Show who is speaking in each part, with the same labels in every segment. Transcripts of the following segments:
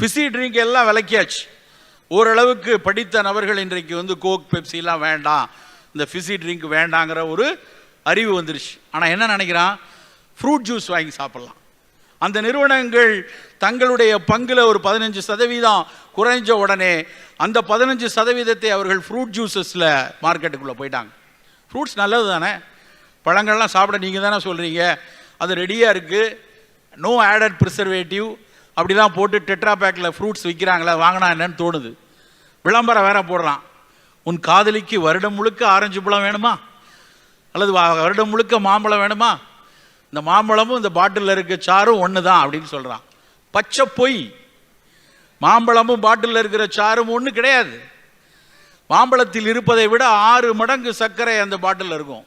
Speaker 1: Fizzy drink எல்லாம் விளக்கியாச்சு. ஓரளவுக்கு படித்த நபர்கள் இன்றைக்கு வந்து கோக் பெப்சிலாம் வேண்டாம். இந்த ஃபிசி ட்ரிங்க் வேண்டாங்கிற ஒரு அறிவு வந்துருச்சு. ஆனால் என்ன நினைக்கிறான்? ஃப்ரூட் ஜூஸ் வாங்கி சாப்பிட்லாம். அந்த நிறுவனங்கள் தங்களுடைய பங்கில் ஒரு பதினஞ்சு சதவீதம் குறைஞ்ச உடனே அந்த பதினஞ்சு சதவீதத்தை அவர்கள் ஃப்ரூட் ஜூஸஸில் மார்க்கெட்டுக்குள்ளே போயிட்டாங்க. ஃப்ரூட்ஸ் நல்லது தானே பழங்கள்லாம் சாப்பிட நீங்கள் தானே சொல்கிறீங்க அது ரெடியாக இருக்குது நோ ஆடட் ப்ரிசர்வேட்டிவ் அப்படிலாம் போட்டு டெட்ரா பேக்கில் ஃப்ரூட்ஸ் விற்கிறாங்களே வாங்கினா என்னன்னு தோணுது. விளம்பரம் வேற போடுறான் உன் காதலிக்கு வருடம் முழுக்க ஆரஞ்சு பழம் வேணுமா? அல்லது வா- வருடம் முழுக்க மாம்பழம் வேணுமா? இந்த மாம்பழமும் இந்த பாட்டிலில் இருக்க சாரும் ஒன்று தான் அப்படின்னு சொல்கிறான் பச்சை பொய். மாம்பழமும் பாட்டிலில் இருக்கிற சாரும் ஒன்று கிடையாது. மாம்பழத்தில் இருப்பதை விட ஆறு மடங்கு சர்க்கரை அந்த பாட்டிலில் இருக்கும்.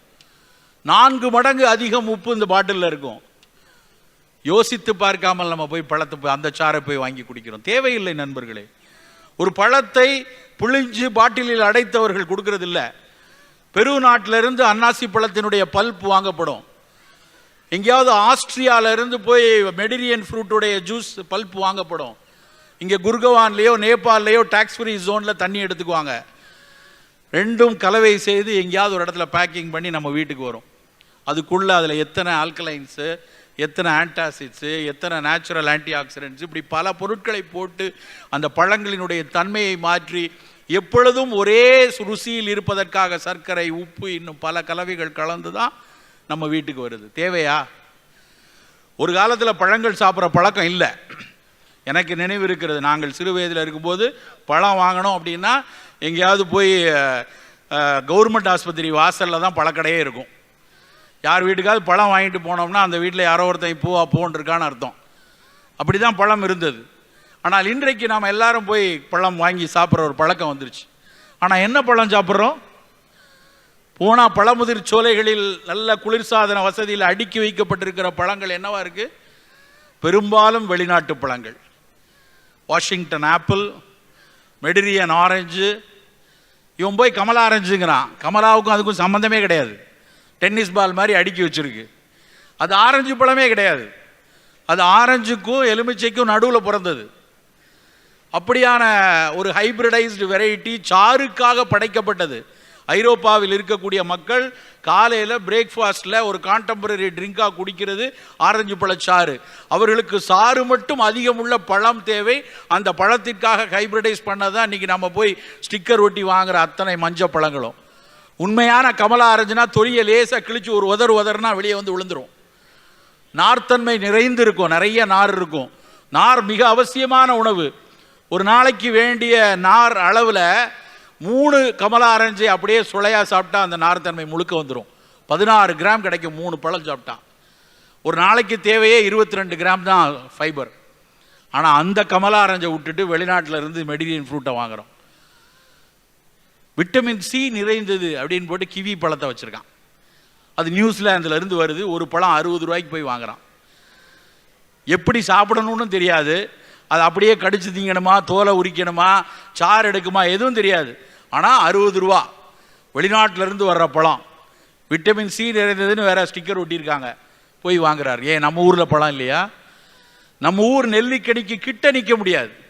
Speaker 1: நான்கு மடங்கு அதிகம் உப்பு இந்த பாட்டிலில் இருக்கும். யோசித்து பார்க்காமல் நம்ம போய் பழத்தை போய் அந்த சாரை போய் வாங்கி குடிக்கிறோம். தேவையில்லை நண்பர்களே. ஒரு பழத்தை புளிஞ்சு பாட்டிலில் அடைத்தவர்கள் கொடுக்கறது பெரு நாட்டிலிருந்து அன்னாசி பழத்தினுடைய பல்ப் வாங்கப்படும். எங்கேயாவது ஆஸ்திரியாவிலிருந்து போய் மெடிரியன் ஃப்ரூட்டுடைய ஜூஸ் பல்ப் வாங்கப்படும். இங்கே குர்கவான்லேயோ நேபாள்லேயோ டாக்ஸ் ஃப்ரீ ஜோனில் தண்ணி எடுத்துக்குவாங்க. ரெண்டும் கலவை செய்து எங்கேயாவது ஒரு இடத்துல பேக்கிங் பண்ணி நம்ம வீட்டுக்கு வரும். அதுக்குள்ளே அதில் எத்தனை ஆல்கலைன்ஸு எத்தனை ஆன்டாசிட்ஸு எத்தனை நேச்சுரல் ஆன்டி ஆக்சிடென்ட்ஸ் இப்படி பல பொருட்களை போட்டு அந்த பழங்களினுடைய தன்மையை மாற்றி எப்பொழுதும் ஒரே ருசியில் இருப்பதற்காக சர்க்கரை உப்பு இன்னும் பல கலவைகள் கலந்து தான் நம்ம வீட்டுக்கு வருது. தேவையா? ஒரு காலத்தில் பழங்கள் சாப்பிட்ற பழக்கம் இல்லை. எனக்கு நினைவு இருக்கிறது நாங்கள் சிறு வயதில் இருக்கும்போது பழம் வாங்கணும் அப்படின்னா எங்கேயாவது போய் கவர்மெண்ட் ஆஸ்பத்திரி வாசலில் தான் பழக்கடையே இருக்கும். யார் வீட்டுக்காவது பழம் வாங்கிட்டு போனோம்னா அந்த வீட்டில் யாரோ ஒருத்தன் பூவா பூன்னு இருக்கான்னு அர்த்தம். அப்படி தான் பழம் இருந்தது. ஆனால் இன்றைக்கு நாம் எல்லாரும் போய் பழம் வாங்கி சாப்பிட்ற ஒரு பழக்கம் வந்துருச்சு. ஆனால் என்ன பழம் சாப்பிட்றோம்? போனால் பழமுதிர் சோலைகளில் நல்ல குளிர்சாதன வசதியில் அடுக்கி வைக்கப்பட்டிருக்கிற பழங்கள் என்னவா இருக்குது பெரும்பாலும் வெளிநாட்டு பழங்கள். வாஷிங்டன் ஆப்பிள் மெடிரியன் ஆரஞ்சு இவன் போய் கமலா ஆரஞ்சுங்கிறான். கமலாவுக்கும் அதுக்கும் சம்மந்தமே கிடையாது. டென்னிஸ் பால் மாதிரி அடுக்கி வச்சுருக்கு. அது ஆரஞ்சு பழமே கிடையாது. அது ஆரஞ்சுக்கும் எலுமிச்சைக்கும் நடுவில் பிறந்தது. அப்படியான ஒரு ஹைபிரிடைஸ்டு வெரைட்டி சாருக்காக படைக்கப்பட்டது. ஐரோப்பாவில் இருக்கக்கூடிய மக்கள் காலையில் பிரேக்ஃபாஸ்ட்டில் ஒரு கான்டெம்பரரி ட்ரிங்காக குடிக்கிறது ஆரஞ்சு பழச்சாறு அவர்களுக்கு சாறு மட்டும் அதிகமுள்ள பழம் தேவை. அந்த பழத்திற்காக ஹைபிரிடைஸ் பண்ணதான் இன்றைக்கி நம்ம போய் ஸ்டிக்கர் ஒட்டி வாங்குகிற அத்தனை மஞ்ச பழங்களும் உண்மையான கமலா ஆரஞ்சுனா தொலியை லேசாக கிழிச்சு ஒரு உதர் உதறுனா வெளியே வந்து விழுந்துரும். நார்த்தன்மை நிறைந்து இருக்கும் நிறைய நார் இருக்கும். நார் மிக அவசியமான உணவு. ஒரு நாளைக்கு வேண்டிய நார் அளவில் மூணு கமலா ஆரஞ்சு அப்படியே சுளையா சாப்பிட்டா அந்த நார்த்தன்மை முழுக்க வந்துடும் பதினாறு கிராம் கிடைக்கும் மூணு பழம் சாப்பிட்டா. ஒரு நாளைக்கு தேவையே இருபத்தி ரெண்டு கிராம் தான் ஃபைபர் ஆனால் அந்த கமலா ஆரஞ்சை விட்டுட்டு வெளிநாட்டில் இருந்து மெடிரியன் ஃப்ரூட்டை வாங்குகிறோம் விட்டமின் சி நிறைந்தது அப்படின்னு போட்டு கிவி பழத்தை வச்சுருக்கான். அது நியூசிலாந்தில் இருந்து வருது ஒரு பழம் அறுபது ரூபாய்க்கு போய் வாங்குறான். எப்படி சாப்பிடணும்னு தெரியாது. அது அப்படியே கடிச்சு திங்கணுமா தோலை உரிக்கணுமா சாறு எடுக்குமா எதுவும் தெரியாது. ஆனால் அறுபது ரூபா. வெளிநாட்டிலேருந்து வர்ற பழம். விட்டமின் சி நிறைந்ததுன்னு வேற ஸ்டிக்கர் ஒட்டியிருக்காங்க. போய் வாங்குறாரு. ஏன் நம்ம ஊரில் பழம் இல்லையா? நம்ம ஊர் நெல்லிக்கனிக்கு கிட்ட நிற்க முடியாது.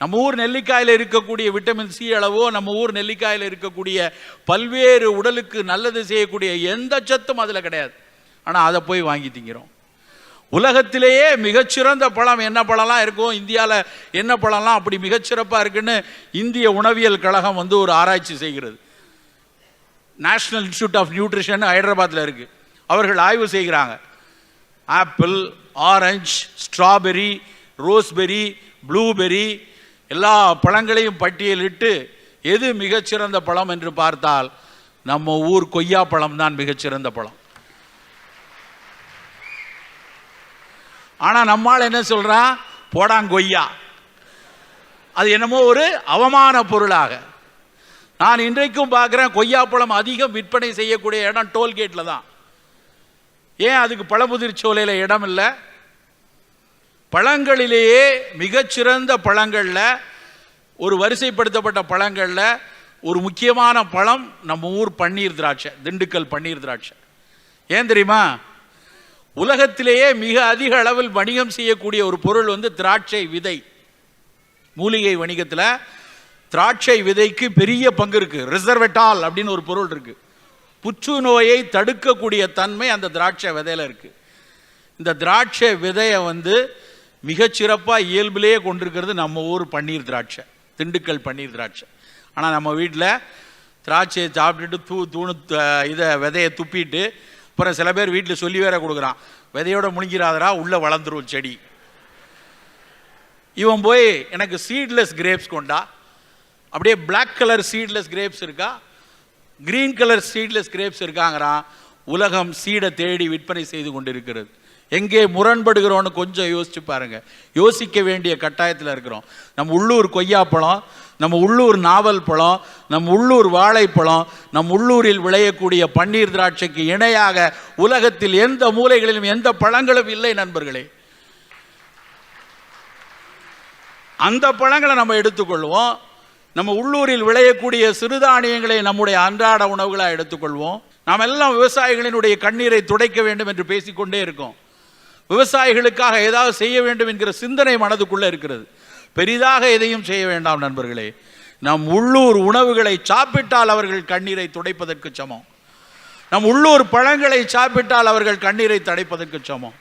Speaker 1: நம்ம ஊர் நெல்லிக்காயில் இருக்கக்கூடிய விட்டமின் சி அளவோ நம்ம ஊர் நெல்லிக்காயில் இருக்கக்கூடிய பல்வேறு உடலுக்கு நல்லது செய்யக்கூடிய எந்த சத்தும் அதில் கிடையாது. ஆனால் அதை போய் வாங்கி திங்கிறோம். உலகத்திலேயே மிகச்சிறந்த பழம் என்ன பழம்லாம் இருக்கும் இந்தியாவில் என்ன பழம்லாம் அப்படி மிகச்சிறப்பாக இருக்குன்னு இந்திய உணவியல் கழகம் வந்து ஒரு ஆராய்ச்சி செய்கிறது. நேஷனல் இன்ஸ்டியூட் ஆஃப் நியூட்ரிஷன் ஹைதராபாத்தில் இருக்குது அவர்கள் ஆய்வு செய்கிறாங்க. Apple orange strawberry raspberry blueberry எல்லா பழங்களையும் பட்டியலிட்டு எது மிகச்சிறந்த பழம் என்று பார்த்தால் நம்ம ஊர் கொய்யா பழம் தான் மிகச்சிறந்த பழம். ஆனால் நம்மால் என்ன சொல்றான் போடாங்கொய்யா அது என்னமோ ஒரு அவமான பொருளாக. நான் இன்றைக்கும் பார்க்குறேன் கொய்யாப்பழம் அதிகம் விற்பனை செய்யக்கூடிய இடம் டோல்கேட்டில் தான். ஏன் அதுக்கு பழமுதிர் சோலையில் இடம் இல்லை? பழங்களிலேயே மிகச்சிறந்த பழங்களில் ஒரு வரிசைப்படுத்தப்பட்ட பழங்களில் ஒரு முக்கியமான பழம் நம்ம ஊர் பன்னீர் திராட்சை திண்டுக்கல் பன்னீர் திராட்சை. ஏன் தெரியுமா? உலகத்திலேயே மிக அதிக அளவில் வணிகம் செய்யக்கூடிய ஒரு பொருள் வந்து திராட்சை விதை. மூலிகை வணிகத்தில் திராட்சை விதைக்கு பெரிய பங்கு இருக்கு. ரிசர்வெட்டால் அப்படின்னு ஒரு பொருள் இருக்கு. புற்றுநோயை தடுக்கக்கூடிய தன்மை அந்த திராட்சை விதையில இருக்கு. இந்த திராட்சை விதையை வந்து மிகச்சிறப்பாக இயல்பிலேயே கொண்டிருக்கிறது நம்ம ஊர் பன்னீர் திராட்சை திண்டுக்கல் பன்னீர் திராட்சை. ஆனால் நம்ம வீட்டில் திராட்சையை சாப்பிட்டுட்டு தூ தூணு இதை விதையை துப்பிட்டு அப்புறம் சில பேர் வீட்டில் சொல்லி வேற கொடுக்குறான் விதையோட முழுங்கிறாதரா உள்ளே வளர்ந்துரும் செடி. இவன் போய் எனக்கு சீட்லெஸ் கிரேப்ஸ் கொண்டா அப்படியே பிளாக் கலர் சீட்லெஸ் கிரேப்ஸ் இருக்கா கிரீன் கலர் சீட்லெஸ் கிரேப்ஸ் இருக்காங்கிறான் உலகம் சீடை தேடி விற்பனை செய்து கொண்டிருக்கிறது. எங்கே முரண்படுகிறோன்னு கொஞ்சம் யோசிச்சு பாருங்க. யோசிக்க வேண்டிய கட்டாயத்தில் இருக்கிறோம். நம்ம உள்ளூர் கொய்யாப்பழம் நம்ம உள்ளூர் நாவல் பழம் நம் உள்ளூர் வாழைப்பழம் நம் உள்ளூரில் விளையக்கூடிய பன்னீர் திராட்சைக்கு இணையாக உலகத்தில் எந்த மூலைகளிலும் எந்த பழங்களும் இல்லை நண்பர்களே. அந்த பழங்களை நம்ம எடுத்துக்கொள்வோம். நம்ம உள்ளூரில் விளையக்கூடிய சிறுதானியங்களை நம்முடைய அன்றாட உணவுகளாக எடுத்துக்கொள்வோம். நாம் எல்லாம் விவசாயிகளினுடைய கண்ணீரை துடைக்க வேண்டும் என்று பேசிக்கொண்டே இருக்கோம். விவசாயிகளுக்காக ஏதாவது செய்ய வேண்டும் என்கிற சிந்தனை மனதுக்குள்ளே இருக்கிறது. பெரிதாக எதையும் செய்ய வேண்டாம் நண்பர்களே. நம் உள்ளூர் உணவுகளை சாப்பிட்டால் அவர்கள் கண்ணீரை துடைப்பதற்கு சமம். நம் உள்ளூர் பழங்களை சாப்பிட்டால் அவர்கள் கண்ணீரை தடைப்பதற்கு சமம்.